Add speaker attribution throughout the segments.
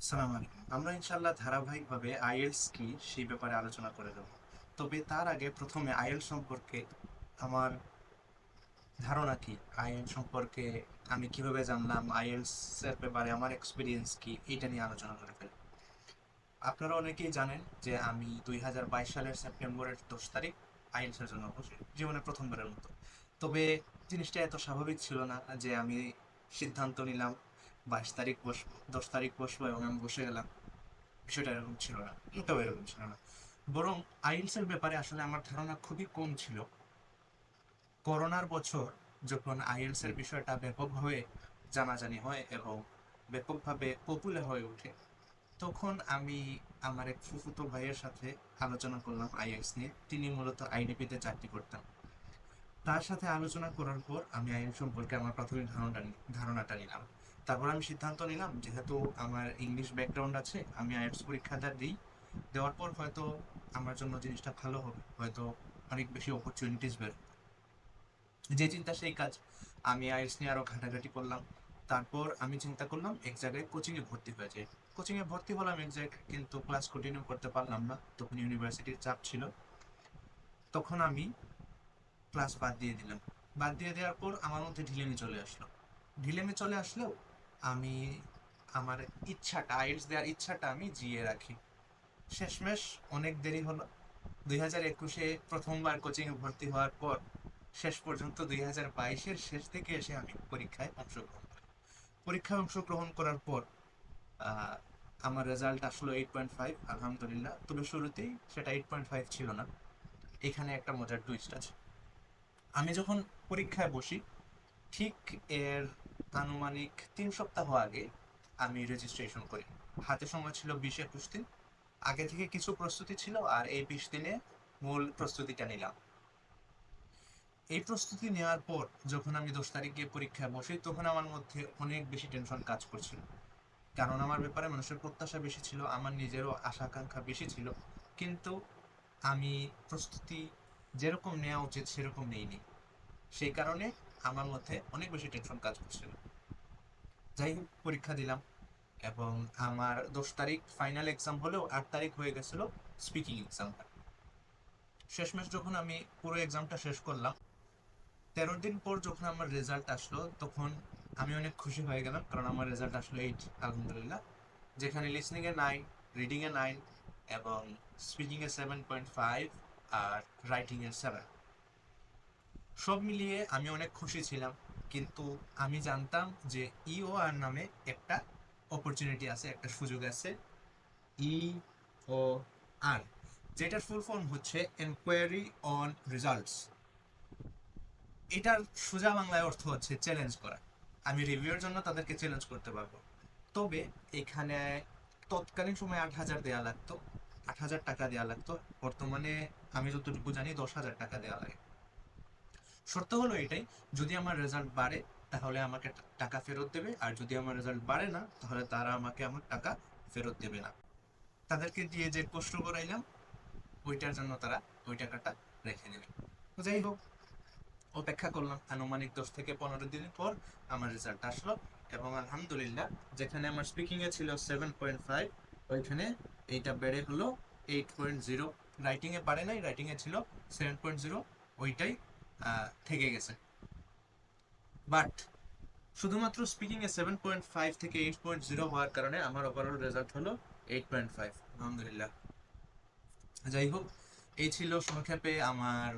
Speaker 1: সালাম আলাইকুম। আমরা ইনশাল্লাহ ধারাবাহিকভাবে আইএলস কি সেই ব্যাপারে আলোচনা করে দেব। তবে তার আগে প্রথমে আইএলস সম্পর্কে আমার ধারণা কি? আইএলস সম্পর্কে আমি কীভাবে জানলাম? আইএলস এর ব্যাপারে আমার এক্সপিরিয়েন্স কি? এটা নিয়ে আলোচনা করে ফেলি। আপনারা অনেকেই জানেন যে আমি দুই হাজার বাইশ সালের সেপ্টেম্বরের দশ তারিখ আইএলস এর জন্য জীবনে প্রথমবারের মতো। তবে জিনিসটা এত স্বাভাবিক ছিল না যে আমি সিদ্ধান্ত নিলাম বাইশ তারিখ বসবো দশ তারিখ বসবো এবং আমি বসে গেলাম। বিষয়টা এরকম ছিল না, এটাও এরকম ছিল না। বরং আইএলস এর ব্যাপারে আসলে আমার ধারণা খুবই কম ছিল। করোনার বছর যখন আইএলস এর বিষয়টা ব্যাপকভাবে জানাজানি হয় এবং ব্যাপকভাবে পপুলার হয়ে ওঠে, তখন আমি আমার এক ফুফুতো ভাইয়ের সাথে আলোচনা করলাম আইএলস নিয়ে। তিনি মূলত আইডিপিতে চাকরি করতেন। তার সাথে আলোচনা করার পর আমি আইন সম্পর্কে আমার প্রাথমিক ধারণাটা নি- ধারণাটা নিলাম। তারপর আমি সিদ্ধান্ত নিলাম, যেহেতু আমার ইংলিশ ব্যাকগ্রাউন্ড আছে, আমি আইএলস পরীক্ষাটা দিই। দেওয়ার পর হয়তো আমার জন্য জিনিসটা ভালো হবে, হয়তো অনেক বেশি অপরচুনিটিস বের যে চিন্তা সেই কাজ। আমি আইএলস নিয়ে আরও ঘাটাঘাটি করলাম। তারপর আমি চিন্তা করলাম এক জায়গায় কোচিংয়ে ভর্তি হয়ে যাই। কোচিংয়ে ভর্তি হলাম এক জায়গায়, কিন্তু ক্লাস কন্টিনিউ করতে পারলাম না। তখন ইউনিভার্সিটির চাপ ছিল। তখন আমি ক্লাস বাদ দিয়ে দিলাম। বাদ দিয়ে দেওয়ার পর আমার মধ্যে ঢিলেমি চলে আসলো। ঢিলেমি চলে আসলেও আমি আমার ইচ্ছাটা আইএলস দেওয়ার ইচ্ছাটা আমি জিয়ে রাখি। শেষমেশ অনেক দেরি হলো। দুই হাজার একুশে প্রথমবার কোচিংয়ে ভর্তি হওয়ার পর শেষ পর্যন্ত দুই হাজার বাইশের শেষ দিকে এসে আমি পরীক্ষায় অংশগ্রহণ করি। পরীক্ষায় অংশগ্রহণ করার পর আমার রেজাল্ট আসলো এইট পয়েন্ট ফাইভ, আলহামদুলিল্লাহ। তবে শুরুতেই সেটা এইট পয়েন্ট ফাইভ ছিল না। এখানে একটা মজার টুইস্ট আছে। আমি যখন পরীক্ষায় বসি ঠিক এর আনুমানিক তিন সপ্তাহ আগে আমি রেজিস্ট্রেশন করি। হাতে সময় ছিল বিশ একুশ দিন। আগে থেকে কিছু প্রস্তুতি ছিল আর এই বিশ দিনে মূল প্রস্তুতিটা নিলাম। এই প্রস্তুতি নেওয়ার পর যখন আমি দশ তারিখ গিয়ে পরীক্ষায় বসি, তখন আমার মধ্যে অনেক বেশি টেনশন কাজ করছিল। কারণ আমার ব্যাপারে মানুষের প্রত্যাশা বেশি ছিল, আমার নিজেরও আশা আকাঙ্ক্ষা বেশি ছিল। কিন্তু আমি প্রস্তুতি যেরকম নেওয়া উচিত সেরকম নেইনি। সেই কারণে আমার মধ্যে অনেক বেশি টেনশন কাজ করছিল। যাই হোক, পরীক্ষা দিলাম এবং আমার দশ তারিখ ফাইনাল এক্সাম হলেও আট তারিখ হয়ে গেছিল স্পিকিং এক্সামটা শেষমেশ যখন আমি পুরো এক্সামটা শেষ করলাম তেরো দিন পর যখন আমার রেজাল্ট আসলো, তখন আমি অনেক খুশি হয়ে গেলাম কারণ আমার রেজাল্ট আসলো এইট আলহামদুলিল্লাহ। যেখানে লিসনিং এ নাইন রিডিং এ নাইন এবং স্পিকিং এ সেভেন পয়েন্ট ফাইভ আর রাইটিং এ সেভেন সব মিলিয়ে আমি অনেক খুশি ছিলাম। কিন্তু আমি জানতাম যে ইও আর নামে একটা অপরচুনিটি আছে, একটা সুযোগ আছে। ই ও আর যেটার ফুল ফর্ম হচ্ছে এনকোয়ারি অন রেজাল্টস এটার সোজা বাংলায় অর্থ হচ্ছে চ্যালেঞ্জ করা। আমি রিভিউর জন্য তাদেরকে চ্যালেঞ্জ করতে পারব। তবে এখানে তৎকালীন সময় আট হাজার দেওয়া লাগতো, আট হাজার টাকা দেওয়া লাগতো। বর্তমানে আমি যতটুকু জানি দশ হাজার টাকা দেওয়া লাগে। শর্ত হলো এটাই, যদি আমার রেজাল্ট বাড়ে, তাহলে আমাকে টাকা ফেরত দেবে, আর যদি আমার রেজাল্ট বাড়ে না, তাহলে তারা আমাকে আমার টাকা ফেরত দেবে না। তাদেরকে দিয়ে যে প্রশ্ন করাইলাম, ওইটার জন্য তারা ওই টাকাটা রেখে দেবে। যাই হোক, অপেক্ষা করলাম আনুমানিক দশ থেকে পনেরো দিন পর আমার রেজাল্ট আসলো এবং আলহামদুলিল্লাহ, যেখানে আমার স্পিকিং এ ছিল সেভেন পয়েন্ট ফাইভ ওইখানে এইটা বেড়ে হলো এইট পয়েন্ট জিরো রাইটিং এ পারে নাই রাইটিং এ ছিল সেভেন পয়েন্ট জিরো ওইটাই থেকে গেছে। বাট শুধুমাত্র স্পিকিং এ সেভেন পয়েন্ট ফাইভ থেকে এইট পয়েন্ট জিরো হওয়ার কারণে আমার ওভারঅল রেজাল্ট হলো এইট পয়েন্ট ফাইভ আলহামদুলিল্লাহ। যাই হোক, এই ছিল সংক্ষেপে আমার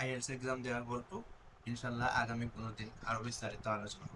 Speaker 1: আইএলস এক্সাম দেওয়ার গল্প। ইনশাল্লাহ আগামী কোনো দিন আরও বিস্তারিত আলোচনা।